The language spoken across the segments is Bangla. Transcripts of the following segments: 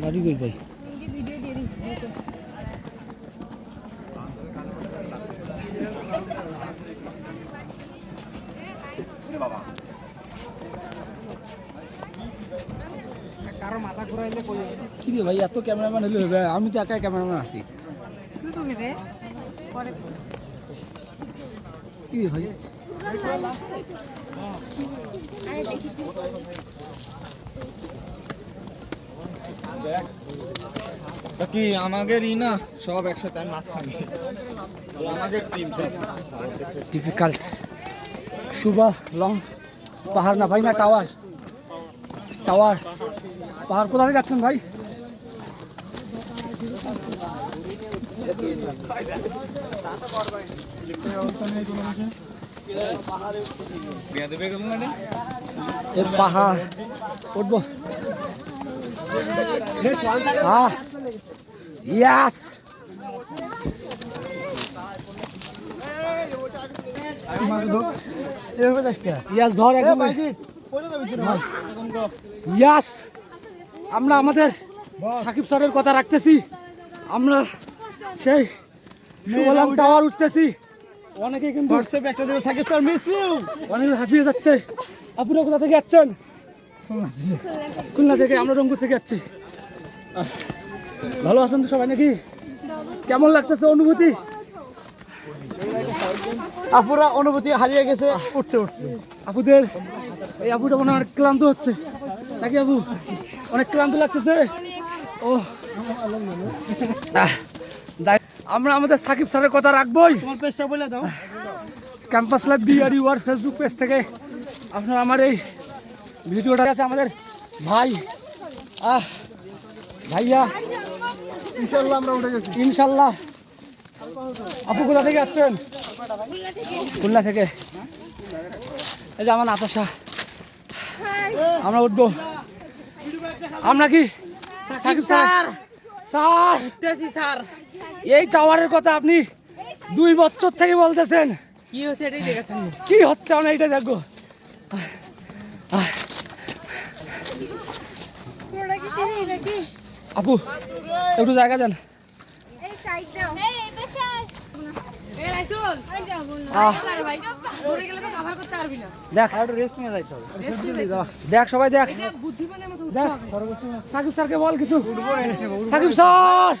গাড়ি কই ভাই কি রে ভাই এত ক্যামেরাম্যান হলে হবে আমি তো একাই ক্যামেরাম্যান আছি। কি রে ভাই কি আমাদের ই না সব একসাথে মাঝখানে। আমাদের টিম সব। ডিফিকাল্ট সুবা লং পাহাড় না ভাই না টাওয়ার টাওয়ার পাহাড় কোথা থেকে যাচ্ছেন ভাই? পাহাড় উঠবো। আহ ইয়াস ইয়াস ধর একদম ইয়াস আমরা আমাদের সাকিব স্যারের কথা রাখতেছি। আমরা সেই সুবলাম টাওয়ার উঠতেছি। অনেকে কিন্তু হোয়াটসঅ্যাপ একটা দেবে সাকিব স্যার মিস ইউ অনেক হাঁপিয়ে যাচ্ছে। আপনারা কোথা থেকে যাচ্ছেন? খুলনা থেকে আমরা রংপুর থেকে যাচ্ছি। ভালো আছেন তো সবাই নাকি? কেমন লাগতেছে অনুভূতি? আপুরা অনুভূতি হারিয়ে গেছে উঠতে উঠতে। আপুদের এই আপুটা মনে অনেক ক্লান্ত হচ্ছে। নাকি আপু? অনেক ক্লান্ত লাগতেছে? ও। যাই আমরা আমাদের সাকিব স্যারের কথা রাখবোই। তোমার পেজটা বলে দাও। Campus live DR UR Facebook page থেকে আপনারা আমার এই ভিডিওটা আছে আমাদের। ভাই আহ ভাইয়া ইনশাআল্লাহ আমরা উঠে গেছি। ইনশাল্লাহ আপু কোথা থেকে যাচ্ছেন খুলনা থেকে। এই যে আমার নাতাশা। আমরা উঠবো। আমরা কি? সাকিব স্যার। স্যার। স্যার। এই টাওয়ারের কথা আপনি দুই বছর থেকে বলতেছেন। কি হচ্ছে এটাই দেখেছেন কি হচ্ছে আমরা এইটা দেখব। কভার করতে জায়গা না দেখ। সবাই দেখ। সাকিব স্যারকে বল কিছু। সাকিব স্যার!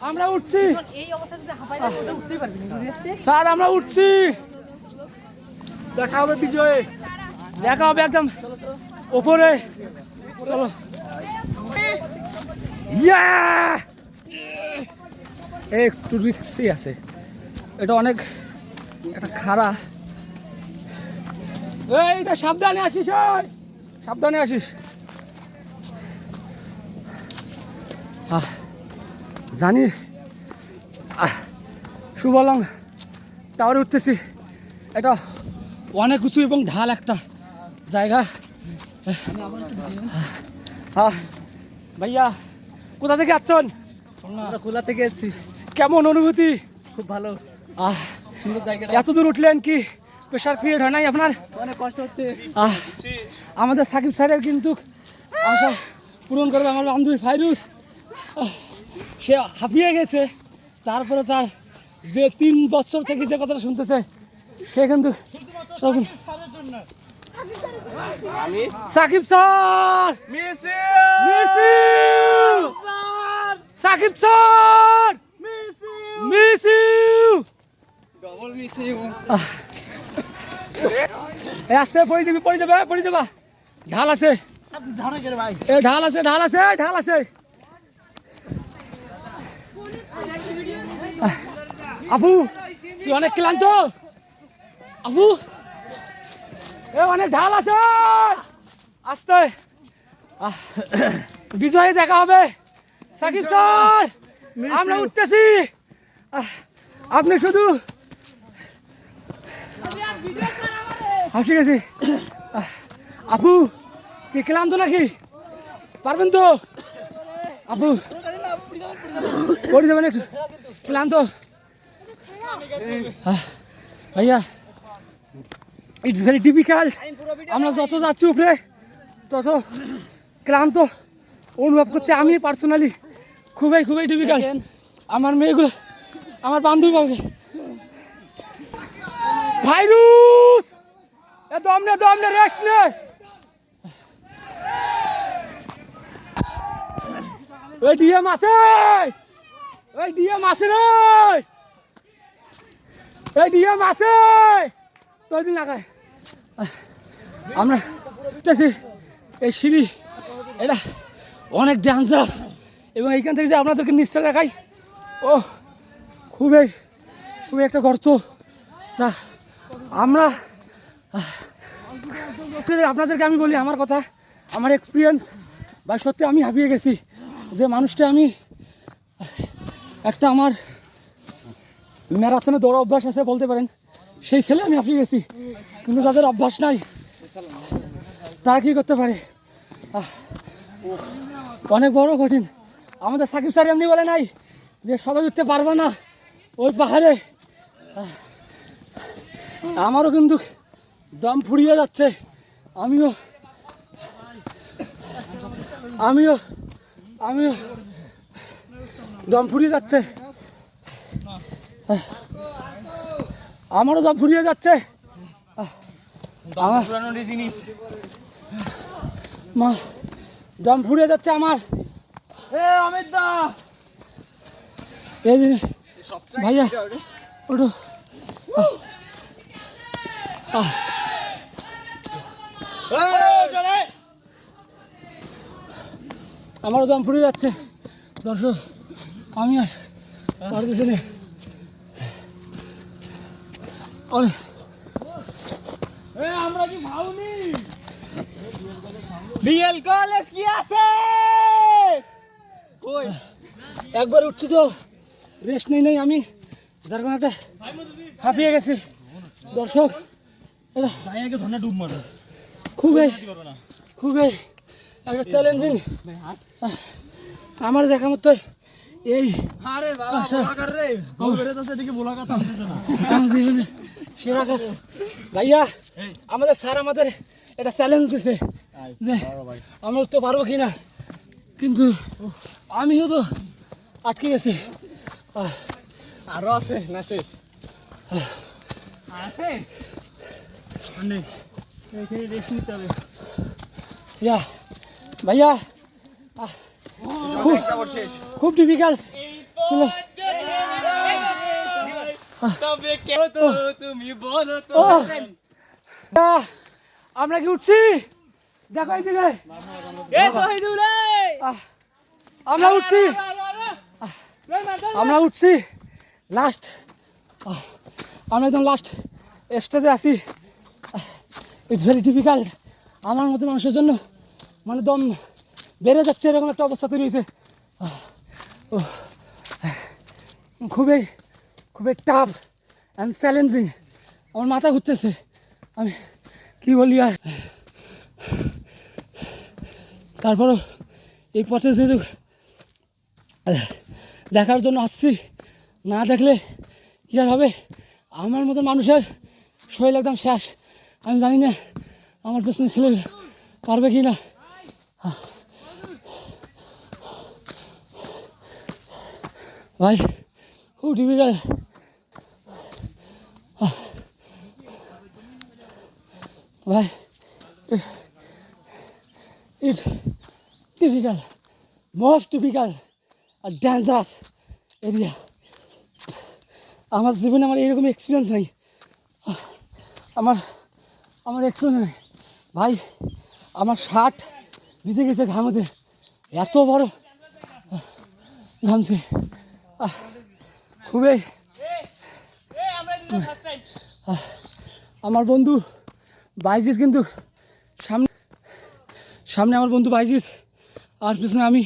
আমরা উঠছি। স্যার আমরা উঠছি। দেখা হবে বিজয়ে। দেখা হবে একদম ওপরে। চলো। ইয়া একটু রিক্সি আছে। এটা অনেক একটা খাড়া। এইটা সাবধানে আসিস সাবধানে আসিস। আহ, জানি। শুভলং টাওয়ারে উঠতেছি। এটা অনেক উঁচু এবং ঢাল একটা জায়গা। আহ, ভাইয়া কোথা থেকে আসছেন আমরা খোলা থেকে এসেছি। কেমন অনুভূতি? খুব ভালো। আহ সুন্দর জায়গা এত দূর উঠলেন কি প্রেশার ক্রিয়েট হয় নাই আপনার? অনেক কষ্ট হচ্ছে। আহ আমাদের সাকিব স্যারের কিন্তু আশা পূরণ করবে আমার বান্ধবী ফাইরুস আহ, সে হাঁপিয়ে গেছে। তারপরে তার যে তিন বছর থেকে যে কথাটা শুনতেছে সে কিন্তু Shakib sir miss miss you Shakib sir miss you double miss you আস্তে পড়ে যাবি পড়ে যাবে পড়ে যাবা। ঢাল আছে। এ ঢাল আছে ঢাল আছে ঢাল আছে। আপু তুই অনেক ক্লান্ত। আপু এ অনেক ঢাল আছে। আস্তে। বিজয়ে দেখা হবে। সাকিব স্যার আমরা উঠতেছি। আহ, আপনি শুধু হাসি গেছি। আপু কি ক্লান্ত নাকি? পারবেন তো? আপু পড়ে যাবেন একটু। ক্লান্ত। ভাইয়া ইটস ভেরি ডিফিকাল্ট আমরা যত যাচ্ছি উপরে তত ক্লান্ত অনুভব করছে আমি পার্সোনালি খুবই খুবই ডিফিকাল্ট আমার মেয়েগুলো আমার বান্ধবী বাবু ভাইরুস! এ দম নে দম নে রেস্ট নে। ওই ডিএম আছে। ওই ডিএম আছে রে। এই ডিএম আছে। তোর দিন লাগায়। আমরা এই সিঁড়ি এটা অনেক ডেঞ্জারাস এবং এইখান থেকে যে আপনাদেরকে নিশ্চয় দেখাই। ও খুবই খুবই একটা গর্ত। যা, আমরা আপনাদেরকে আমি বলি আমার কথা, আমার এক্সপিরিয়েন্স বা সত্যি আমি হাঁপিয়ে গেছি যে মানুষটা আমি, একটা আমার ম্যারাথনে দৌড় অভ্যাস আছে বলতে পারেন। সেই ছেলে আমি হাঁপিয়ে গেছি, কিন্তু যাদের অভ্যাস নাই, তারা কী করতে পারে? অনেক বড় কঠিন। আমাদের সাকিব স্যার এমনি বলে নাই যে সবাই উঠতে পারবে না ওই পাহাড়ে। আমারও কিন্তু দম ফুরিয়ে যাচ্ছে। আমিও আমিও আমিও দম ফুরিয়ে যাচ্ছে। আমারও দম ফুরিয়ে যাচ্ছে। আমার দম ফুরিয়ে যাচ্ছে আমার। অমিত দা এই ভাইয়া ওটো আমারও দম ফুরিয়ে যাচ্ছে। দর্শক আমি আর পারতেছি না। অনেক আমরা কি ভাবনি বিএল কলেজ কি আছে? কই? একবার উঠছি তো। রেস্ট নেই নাই আমি। যার কারণে একটা হাঁপিয়ে গেছি। দর্শক এটা খুবই খুবই একটা চ্যালেঞ্জিং আমার দেখা মতো এই সেরা কাজ। ভাইয়া আমাদের স্যার আমাদের একটা চ্যালেঞ্জ দিছে। যে আমরা উঠতে পারব কি না কিন্তু আমিও তো আটকে গেছি। আহ, আরও আছে না শেষ? আছে? রেস্ট ইয়া ভাইয়া খুব শেষ খুব ডিফিকাল্ট ছিল তবে কেউ তো তুমি বলো তো। ও আমরা কি উঠছি? দেখো এইদিকে আমরা উঠছি। আমরা উঠছি। লাস্ট আমরা একদম লাস্ট স্টেজে আছি। ইটস ভেরি ডিফিকাল্ট আমার মতো মানুষের জন্য মানে দম বেড়ে যাচ্ছে এরকম একটা অবস্থা তৈরি হয়েছে। খুবই খুবই টাফ অ্যান্ড চ্যালেঞ্জিং আমার মাথা ঘুরতেছে। আমি কী বলি আর? তারপরও এই পথে যেহেতু দেখার জন্য আসছি, না দেখলে কী আর হবে? আমার মতো মানুষের শরীর একদম শেষ। আমি জানি না আমার পেছনে ছেলে পারবে কি না। ভাই খুব ডিফিকাল্ট ভাই ইটস ডিফিকাল্ট মোস্ট ডিফিকাল্ট আর ডেঞ্জারাস এরিয়া আমার জীবনে আমার এরকম এক্সপিরিয়েন্স নাই। আমার আমার এক্সপিরিয়েন্স নাই। ভাই, আমার শার্ট ভিজে গেছে ঘামতে এত বড়। ঘামছে। খুবই। আমার বন্ধু বাইজিস কিন্তু সামনে সামনে আমার বন্ধু বাইজিস আর পিছনে আমি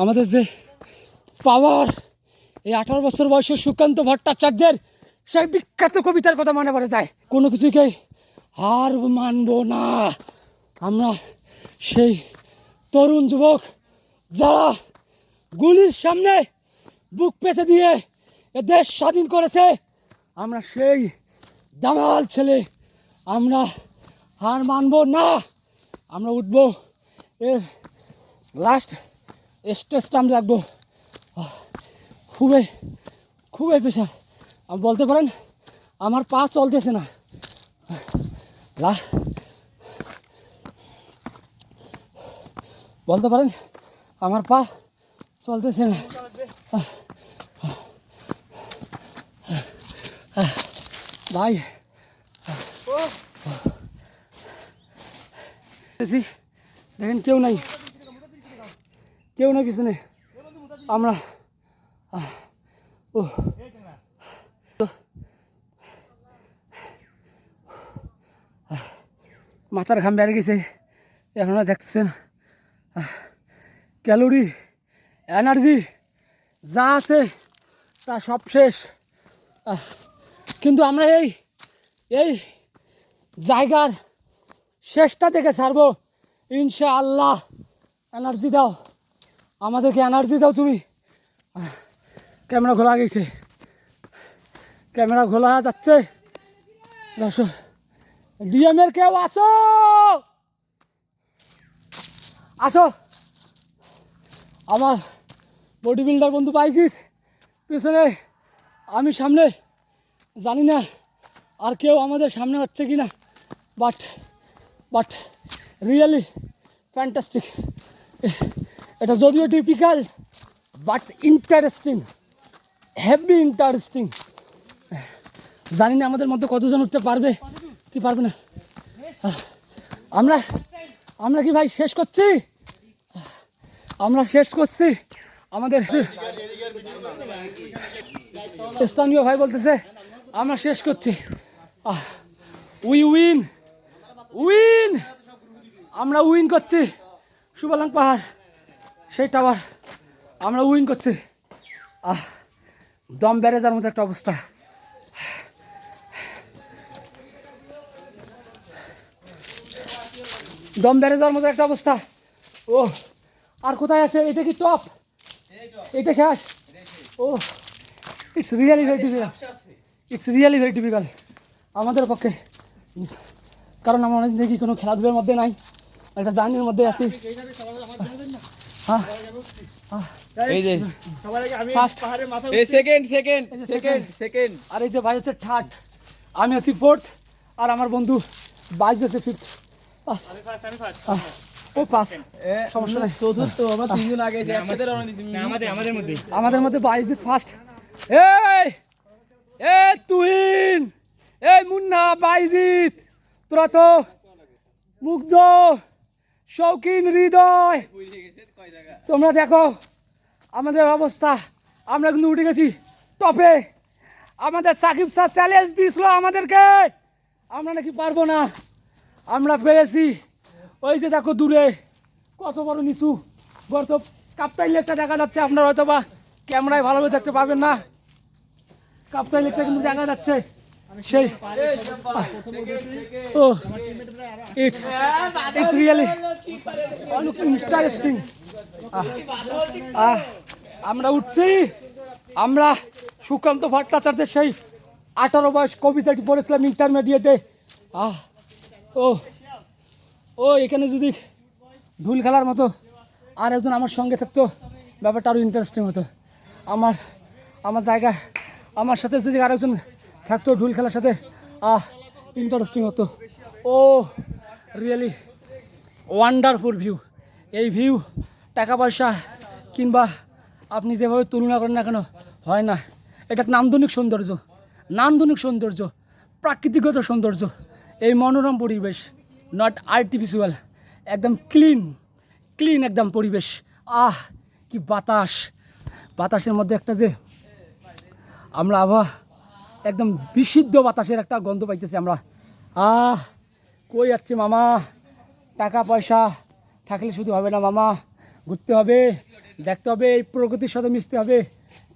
আমাদের যে পাওয়ার, এই আঠারো বছর বয়সে সুকান্ত ভট্টাচার্যের সেই বিখ্যাত কবিতার কথা মনে পড়ে যায়। কোনো কিছুকে হার মানব না। আমরা সেই তরুণ যুবক যারা গুলির সামনে বুক পেতে দিয়ে এ দেশ স্বাধীন করেছে, আমরা সেই দামাল ছেলে, আমরা হার মানব না। আমরা উঠবো লাস্ট স্টেজটা আমরা রাখব। খুবই খুবই প্রেশার আপনি বলতে পারেন আমার পা চলতেছে না। লা বলতে পারেন আমার পা চলতেছে না। ভাই দেখেন, কেউ নাই। কেউ নাই পিছনে। আমরা ও। মাথার ঘাম বেড়ে গেছে। আপনারা দেখতেছেন ক্যালোরি, এনার্জি যা আছে তা সব শেষ। কিন্তু আমরা এই এই জায়গার শেষটা দেখে ছাড়বো। ইনশা আল্লাহ এনার্জি দাও। আমাদেরকে এনার্জি দাও তুমি। ক্যামেরা খোলা গেছে। ক্যামেরা খোলা যাচ্ছে। ডিএমের কেউ আসো? আসো। আমার বডি বিল্ডার বন্ধু পাইছিস পেছনে, আমি সামনে, জানি না আর কেউ আমাদের সামনে হচ্ছে কি না বাট বাট রিয়েলি ফ্যান্টাস্টিক এটা যদিও typical but interesting heavy interesting জানি না আমাদের মধ্যে কতজন উঠতে পারবে, কি পারবে না। আমরা আমরা কি ভাই শেষ করছি? আমরা শেষ করছি। আমাদের স্থানীয় ভাই বলতেছে, আমরা শেষ করছি। উই উইন উইন আমরা উইন করছি। সুবলাং পাহাড়, সেই টাওয়ার আমরা উইন করছি। আহ, দম বেড়ে যাওয়ার মতো একটা অবস্থা। দম বেড়ে যাওয়ার মতো একটা অবস্থা। ও, আর কোথায় আছে? এটা কি টপ? এটা শেষ? ও it's really very difficult it's really very difficult আমাদের পক্ষে, কারণ আমরা অনেকদিন দেখি কোনো খেলাধুলার মধ্যে নাই। একটা জার্নির মধ্যে আছি। হ্যাঁ এই যে। ফার্স্ট এই সেকেন্ড সেকেন্ড সেকেন্ড সেকেন্ড আর এই যে ভাই হচ্ছে থার্ড আমি আছি ফোর্থ আর আমার বন্ধু বাইশ আছে ফিফথ পাস ও পাস সমস্যা নাই। চতুর্থ আমরা তিনজন আগে একসাথে রওনা দিছি। আমাদের মধ্যে। বাইজিৎ ফার্স্ট এই এ তুহিন এই মুন্না বাইজিৎ। তোরা তো মুগ্ধ। শৌখিন হৃদয়। তোমরা দেখো আমাদের অবস্থা। আমরা কিন্তু উঠে গেছি টপে। আমাদের সাকিব স্যার চ্যালেঞ্জ দিয়েছিল আমাদেরকে। আমরা নাকি পারব না। আমরা পেরেছি। ওই যে দেখো দূরে, কত বড় নিচু। গর্ত। কাপ্তাই লেকটা দেখা যাচ্ছে আপনারা হয়তো বা ক্যামেরায় ভালোভাবে দেখতে পাবেন না। কাপ্তাই লেকটা কিন্তু দেখা যাচ্ছে। সেই oh it's it's really interesting আমরা উঠছি। আমরা সুকান্ত ভট্টাচার্যের সেই আঠারো বয়স কবিতাটি পড়েছিলাম ইন্টারমিডিয়েটে আহ ও ও এখানে যদি ঢুল খেলার মতো আর একজন আমার সঙ্গে থাকতো ব্যাপারটা আরও ইন্টারেস্টিং হতো। আমার আমার জায়গা আমার সাথে যদি আরেকজন থাকতো ঢুল খেলার সাথে। আহ ইন্টারেস্টিং হতো। ও রিয়েলি ওয়ান্ডারফুল ভিউ এই ভিউ টাকা পয়সা কিংবা আপনি যেভাবে তুলনা করেন না কেন, হয় না। এটা নান্দনিক সৌন্দর্য নান্দনিক সৌন্দর্য, প্রাকৃতিকগত সৌন্দর্য, এই মনোরম পরিবেশ নট আর্টিফিশিয়াল একদম ক্লিন ক্লিন একদম পরিবেশ। আহ, কি বাতাস। বাতাসের মধ্যে একটা যে আমরা আবহাওয়া একদম বিশুদ্ধ বাতাসের একটা গন্ধ পাইতেছি আমরা। আহ কই যাচ্ছে মামা? টাকা পয়সা থাকলে শুধু হবে না মামা। ঘুরতে হবে দেখতে হবে এই প্রকৃতির সাথে মিশতে হবে।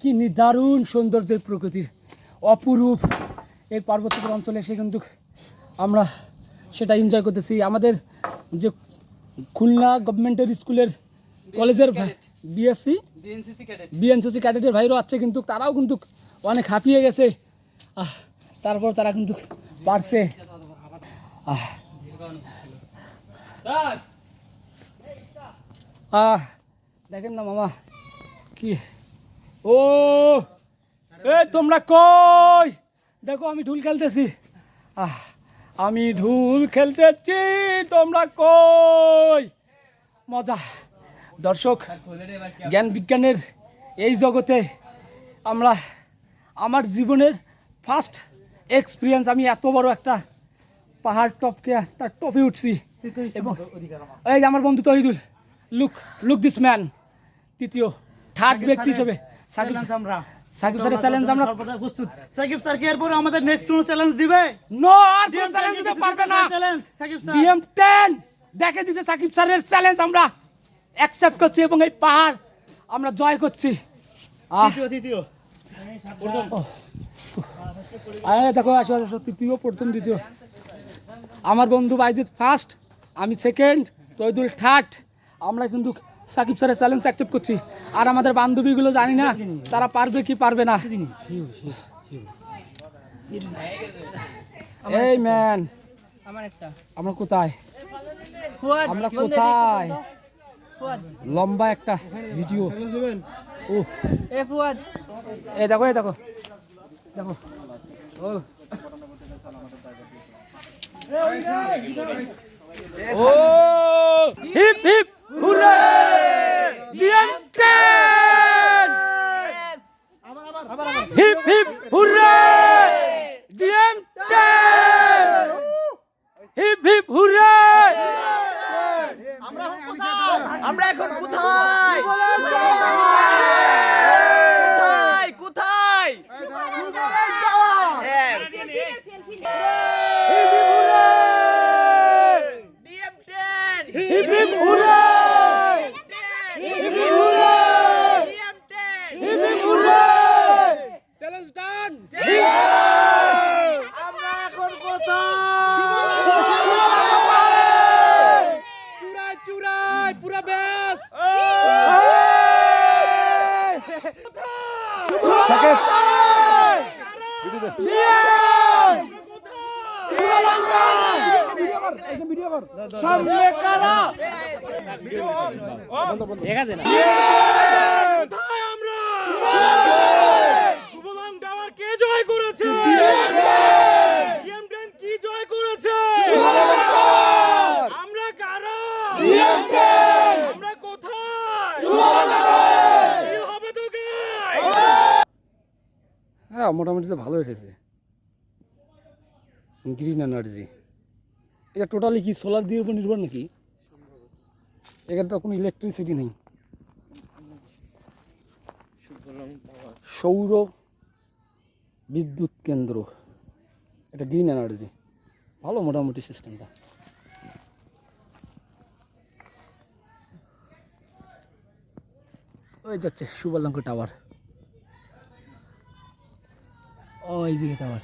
কি নিদারুণ সৌন্দর্যের প্রকৃতির অপরূপ এই পার্বত্য অঞ্চলে এসে কিন্তু আমরা সেটা এনজয় করতেছি। আমাদের যে খুলনা গভর্নমেন্টের স্কুলের কলেজের বিএসসি। বিএনসিসি ক্যাডেটের ভাইরাও আছে কিন্তু তারাও কিন্তু অনেক হাঁপিয়ে গেছে। আহ তারপর তারা কিন্তু পারছে। আহ। আহ দেখেন না মামা কি? ও এ তোমরা কই? দেখো আমি ঢুল খেলতেছি। আহ আমি ঢুল খেলতেছি তোমরা কই? মজা। দর্শক জ্ঞান বিজ্ঞানের এই জগতে আমরা আমার জীবনের ফার্স্ট এক্সপিরিয়েন্স আমি এত বড় একটা পাহাড় টপকে তার টপে উঠছি। এবং এই যে আমার বন্ধু Tohidul look look this man তৃতীয় থার্ড ব্যক্তি হিসেবে। সাকিব আমরা। সাকিব স্যারের চ্যালেঞ্জ আমরা সর্বদা প্রস্তুত। সাকিব স্যার কি এরপর আমাদের নেক্সট কোনো চ্যালেঞ্জ দিবে? নো আর কোনো চ্যালেঞ্জ দিতে পারবে না। Challenge Shakib sir. দেখে দিছে সাকিব স্যারের চ্যালেঞ্জ আমরা। অ্যাকসেপ্ট করছি এবং এই পাহাড় আমরা জয় করছি। তৃতীয় আরে দেখো আসো আসো তৃতীয় প্রথম দ্বিতীয়। আমার বন্ধু বাইজিৎ ফার্স্ট আমি সেকেন্ড তৈদুল থার্ড আমরা কিন্তু সাকিব স্যারের চ্যালেঞ্জ অ্যাকসেপ্ট করছি। আর আমাদের বান্ধবীগুলো জানি না তারা পারবে কি পারবে না। এই ম্যান আমরা কোথায়? আমরা কোথায়? লম্বা একটা ভিডিও ও এ দেখো এই দেখো। দেখো ও হিপ হিপ হুরে ডিএম10 হিপ হিপ হুরে ডিএম10 হিপ হিপ হুরে আমরা এখন কোথায় কোথায় কোথায় Yes. DM10 hip hip hooray hip hip hooray DM10 hip hip hooray challenge done আমরা এখন কোথায় চুরাই পুরা ব্যাস সামনে কারা কোথায়? আমরা শুভরাম টাওয়ার কে জয় করেছে ডিএম10 কি জয় করেছে আমরা কারা আমরা কোথায়? কি হবে তো হ্যাঁ মোটামুটি তো ভালো এসেছে। Green energy. এটা টোটালি কি সোলার দিয়ে উপর নির্ভর নাকি? এখানে তো কোনো ইলেকট্রিসিটি নেই। সৌর বিদ্যুৎ কেন্দ্র। এটা গ্রিন এনার্জি ভালো মোটামুটি সিস্টেমটা ওই যাচ্ছে সুবর্ণাঙ্ক টাওয়ার ও এই যে টাওয়ার